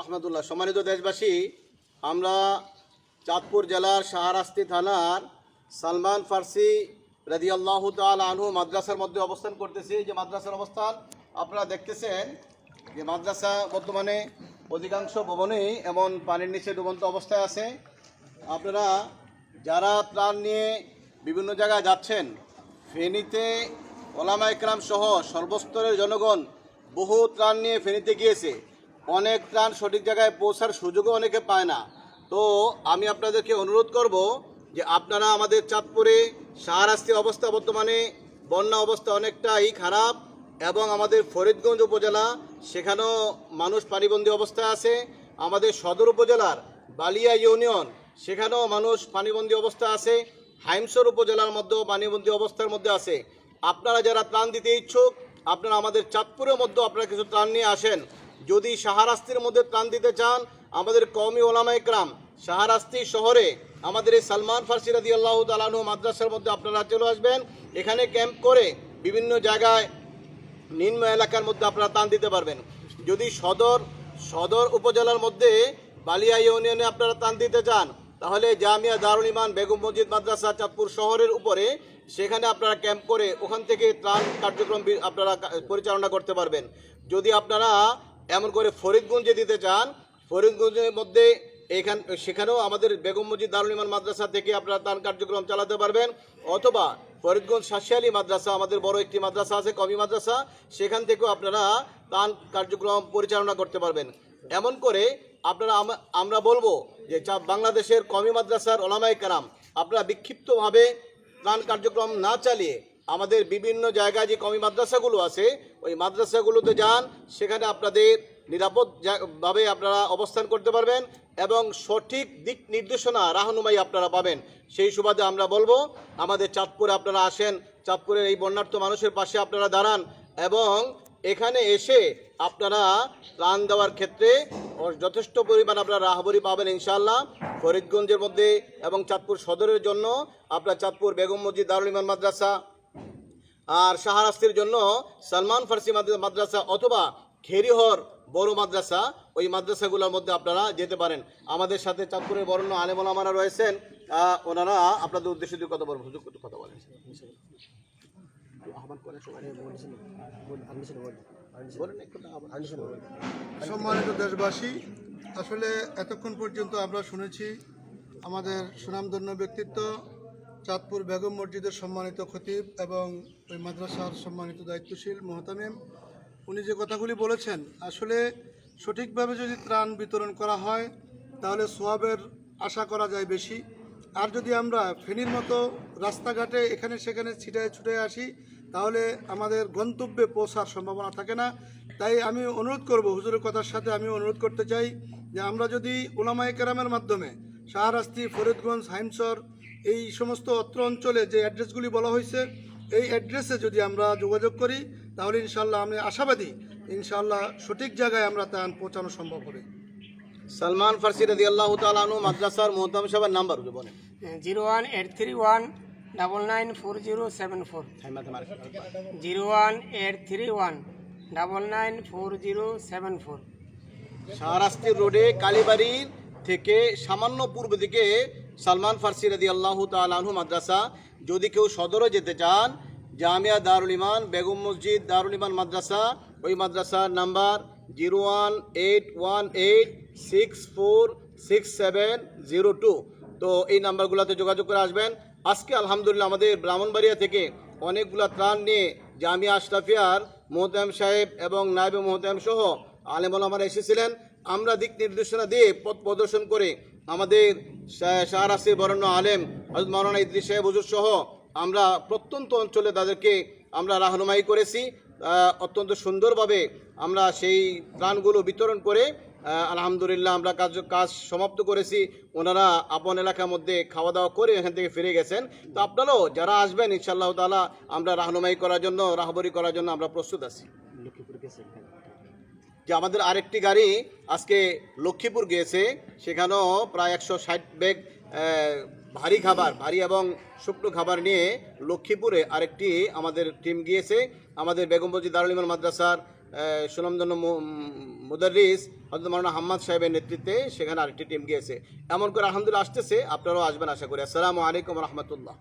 রহমতুল্লাহ। সম্মানিত দেশবাসী, আমরা চাঁদপুর জেলার শাহরাস্তি থানার সালমান ফার্সি রাজি আল্লাহ আনহু মাদ্রাসার মধ্যে অবস্থান করতেছি। যে মাদ্রাসার অবস্থান আপনারা দেখতেছেন, যে মাদ্রাসা বর্তমানে অধিকাংশ ভবনেই এমন পানির নিচে ডুবন্ত অবস্থায় আছে। আপনারা যারা ত্রাণ নিয়ে বিভিন্ন জায়গায় যাচ্ছেন, ফেনীতে ওলামা একরাম সহ সর্বস্তরের জনগণ বহু ত্রাণ নিয়ে ফেনীতে গিয়েছে। অনেক ত্রাণ সঠিক জায়গায় পৌঁছার সুযোগও অনেকে পায় না। তো আমি আপনাদেরকে অনুরোধ করব যে আপনারা আমাদের চাঁদপুরে শাহরাস্তি অবস্থা বর্তমানে, বন্যা অবস্থা অনেকটাই খারাপ এবং আমাদের ফরিদগঞ্জ উপজেলা, সেখানেও মানুষ পানিবন্দী অবস্থায় আছে। আমাদের সদর উপজেলার বালিয়া ইউনিয়ন, সেখানেও মানুষ পানিবন্দী অবস্থা আছে। হাইমসর উপজেলার মধ্যেও পানিবন্দী অবস্থার মধ্যে আছে। আপনারা যারা ত্রাণ দিতে ইচ্ছুক, আপনারা আমাদের চাঁদপুরের মধ্যেও আপনারা কিছু ত্রাণ নিয়ে আসেন। যদি শাহরাস্তির মধ্যে ত্রাণ দিতে চান, আমাদের কওমি ওলামা ইকরাম শাহরাস্তি শহরে আমাদের এই সালমান ফার্সি রাদি আল্লাহ তালানু মাদ্রাসার মধ্যে আপনারা চলে আসবেন। এখানে ক্যাম্প করে বিভিন্ন জায়গায় নিম্ন এলাকার মধ্যে আপনারা ত্রাণ দিতে পারবেন। যদি সদর সদর উপজেলার মধ্যে বালিয়া ইউনিয়নে আপনারা ত্রাণ দিতে চান, তাহলে জামিয়া দারুল ইমান বেগম মসজিদ মাদ্রাসা চাঁদপুর শহরের উপরে সেখানে আপনারা ক্যাম্প করে ওখান থেকে ত্রাণ কার্যক্রম আপনারা পরিচালনা করতে পারবেন। যদি আপনারা এমন করে ফরিদগঞ্জে দিতে চান। ফরিদগঞ্জের মধ্যে এখান সেখানেও আমাদের বেগম মসজিদ দারুল ইমান মাদ্রাসা থেকে আপনারা ত্রাণ কার্যক্রম চালাতে পারবেন। অথবা ফরিদগঞ্জ শাসিয়ালী মাদ্রাসা, আমাদের বড় একটি মাদ্রাসা আছে, কমি মাদ্রাসা। সেখান থেকেও আপনারা ত্রাণ কার্যক্রম পরিচালনা করতে পারবেন। এমন করে আপনারা আমরা বলব যে বাংলাদেশের কমি মাদ্রাসার ওলামাই কারাম, আপনারা বিক্ষিপ্তভাবে ত্রাণ কার্যক্রম না চালিয়ে আমাদের বিভিন্ন জায়গায় যে কমি মাদ্রাসাগুলো আছে, ওই মাদ্রাসাগুলোতে যান, সেখানে আপনাদের নিরাপদ জা- ভাবে আপনারা অবস্থান করতে পারবেন এবং সঠিক দিক নির্দেশনা রাহনুমাই আপনারা পাবেন। সেই সুবাদে আমরা বলব, আমাদের চাঁদপুরে আপনারা আসেন, চাঁদপুরের এই বন্যার্থ মানুষের পাশে আপনারা দাঁড়ান এবং এখানে এসে আপনারা ত্রাণ দেওয়ার ক্ষেত্রে যথেষ্ট পরিমাণ আপনারা রাহবরি পাবেন ইনশাল্লাহ ফরিদগঞ্জের মধ্যে এবং চাঁদপুর সদরের জন্য আপনার চাঁদপুর বেগম মসজিদ দারুল ইমান মাদ্রাসা আর শাহরাস্তির জন্য সালমান ফার্সি মাদ্রাসা অথবা খেরিহর বড় মাদ্রাসা ওই মাদ্রাসাগুলোর মধ্যে আপনারা যেতে পারেন। আমাদের সাথে চাঁদপুরের বরণ্য আলেমলামারা রয়েছেন। ওনারা আপনাদের উদ্দেশ্যে দিয়ে কথা বলবেন কথা বলেন। আহ্বান করেন সবাই বলেন একটু আহ্বান। সম্মানিত দেশবাসী আসলে এতক্ষণ পর্যন্ত আমরা শুনেছি আমাদের সুনামধন্য ব্যক্তিত্ব চাঁদপুর বেগম মসজিদের সম্মানিত খতিব এবং ওই মাদ্রাসার সম্মানিত দায়িত্বশীল মোহতামিম, উনি যে কথাগুলি বলেছেন, আসলে সঠিকভাবে যদি ত্রাণ বিতরণ করা হয়, তাহলে সোয়াবের আশা করা যায় বেশি। আর যদি আমরা ফেনীর মতো রাস্তাঘাটে এখানে সেখানে ছিটায় ছুটে আসি, তাহলে আমাদের গন্তব্যে পৌঁছার সম্ভাবনা থাকে না। তাই আমি অনুরোধ করব, হুজুরের কথার সাথে আমি অনুরোধ করতে চাই যে আমরা যদি ওলামাই কেরামের মাধ্যমে শাহরাস্তি, ফরিদগঞ্জ হাইমসর এই সমস্ত অত্র অঞ্চলে যে অ্যাড্রেসগুলি বলা হয়েছে এই অ্যাড্রেসে যদি আমরা যোগাযোগ করি তাহলে ইনশাল্লাহ আমি আশাবাদী ইনশাল্লাহ সঠিক জায়গায় আমরা তা পৌঁছানো সম্ভব হবে। সালমান ফার্সি রাদি আল্লাহ তালু মাদ্রাসার মোহতাম সাহেবের নাম্বার বলেন। Zero one eight three one double nine four zero seven four. Zero one eight three one double nine four zero seven four. Shahrasti রোডে কালীবাড়ির থেকে সামান্য পূর্ব দিকে সালমান ফার্সি রাদি আল্লাহ তালু মাদ্রাসা, যদি কেউ সদরে যেতে চান, জামিয়া দারুল ইমান বেগম মসজিদ দারুল ইমান মাদ্রাসা, ওই মাদ্রাসার number zero one eight one eight six four six seven zero two. তো এই নাম্বারগুলোতে যোগাযোগ করে আসবেন। আজকে আলহামদুলিল্লাহ আমাদের ব্রাহ্মণবাড়িয়া থেকে অনেকগুলা ত্রাণ নিয়ে জামিয়া আশরাফিয়ার মোহতাম সাহেব এবং নায়েবে মোহতাম সহ আলেমলামারা এসেছিলেন। আমরা দিক নির্দেশনা দিয়ে পথ প্রদর্শন করে আমাদের শা- শাহরাসির বরণ্য আলেম হজরত মৌলানা ইদ্রিস সাহেব হুজুর সহ আমরা প্রত্যন্ত অঞ্চলে তাদেরকে আমরা রাহনুমাই করেছি। অত্যন্ত সুন্দরভাবে আমরা সেই ত্রাণগুলো বিতরণ করে আলহামদুলিল্লাহ আমরা কাজ কাজ সমাপ্ত করেছি। ওনারা আপন এলাকার মধ্যে খাওয়া দাওয়া করে এখান থেকে ফিরে গেছেন। তো আপনারাও যারা আসবেন, ইনশাআল্লাহ তাআলা আমরা রাহনুমাই করার জন্য, রাহবরি করার জন্য আমরা প্রস্তুত আছি। যে আমাদের আরেকটি গাড়ি আজকে লক্ষ্মীপুর গিয়েছে, সেখানেও প্রায় একশো ষাট ব্যাগ ভারী খাবার, ভারী এবং শুকনো খাবার নিয়ে লক্ষ্মীপুরে আরেকটি আমাদের টিম গিয়েছে। আমাদের বেগমবজি দারুল ইমান মাদ্রাসার সুনামধন্য মুদারিস হজরত মারানা হাম্মদ সাহেবের নেতৃত্বে সেখানে আরেকটি টিম গিয়েছে। এমন করে আলহামদুলিল্লাহ আসতেছে, আপনারাও আসবেন আশা করি। আসসালামু আলাইকুম রহমতুল্লাহ।